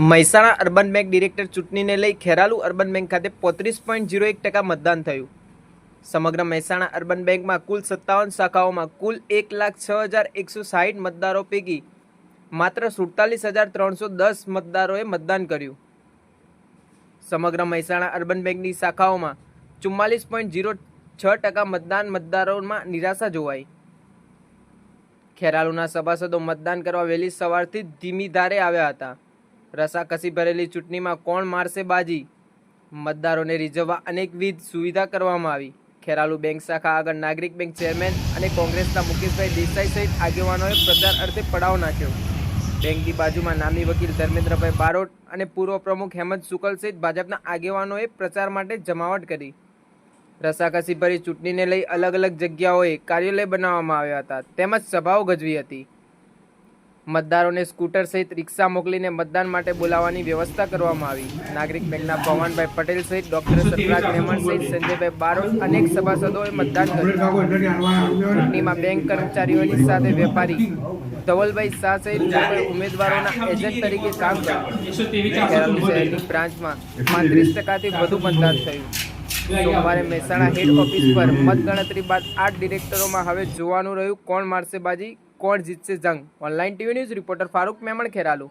Mehsana urban bank director ચૂંટણીને લઈ Kheralu urban bank ખાતે પોત્રીસ પોઈન્ટ ઝીરો એક ટકા મતદાન થયું. સમગ્ર મહેસાણા અર્બન બેંકમાં કુલ સત્તાવન શાખાઓમાં કુલ એક લાખ છ હજાર એકસો સાહીઠ મતદારો પૈકી માત્ર સુડતાલીસ હજાર ત્રણસો દસ મતદારોએ મતદાન કર્યું. સમગ્ર મહેસાણા અર્બન બેંકની શાખાઓમાં ચુમ્માલીસ પોઈન્ટ ઝીરો છ ટકા મતદાન મતદારોમાં નિરાશા જોવાઈ. ખેરાલુના સભાસદો મતદાન કરવા વહેલી સવારથી ધીમી ધારે આવ્યા હતા. રસાકસી ભરેલી ચૂંટણીમાં કોણ મારશે બાજી? મતદારોને રીઝવવા અનેકવિધ સુવિધા કરવામાં આવી. ખેરાલુ બેંક શાખા આગળ નાગરિક બેંક ચેરમેન અને કોંગ્રેસના મુકેશભાઈ દેસાઈ સહિત આગેવાનોએ પ્રચાર અર્થે પડાવ નાખ્યો. બેંકની બાજુમાં નામી વકીલ ધર્મેન્દ્રભાઈ બારોટ અને પૂર્વ પ્રમુખ હેમંત શુકલ સહિત ભાજપના આગેવાનોએ પ્રચાર માટે જમાવટ કરી. રસાકસી ભરી ચૂંટણીને લઈ અલગ અલગ જગ્યાઓએ કાર્યાલય બનાવવામાં આવ્યા હતા. તેમજ સભાઓ ગજવી હતી. મતદારોને સ્કૂટર સહિત રિક્ષા મોકલીને મતદાન માટે બોલાવવાની વ્યવસ્થા કરવામાં આવી. નાગરિક બેંકના પવનભાઈ પટેલ સહિત ડોક્ટર સતરાજ મહેમણ સહિત સંજયભાઈ બારોટ અનેક સભાસદોએ મતદાન કર્યું. ચૂંટણીમાં બેંક કર્મચારીઓની સાથે વેપારી ધવલભાઈ શાહ સહિત લોકોએ ઉમેદવારોના એજન્ટ તરીકે કામ કર્યું. શહેરની બ્રાન્ચમાં પાંત્રીસ ટકાથી વધુ મતદાન થયું. સોમવારે મહેસાણા હેડ ઓફિસ પર મતગણતરી બાદ આઠ ડિરેક્ટરોમાં હવે જોવાનું રહ્યું કોણ મારશે બાજી? કોણ જીતશે જંગ? Online TV news reporter Farooq Memon Kheralu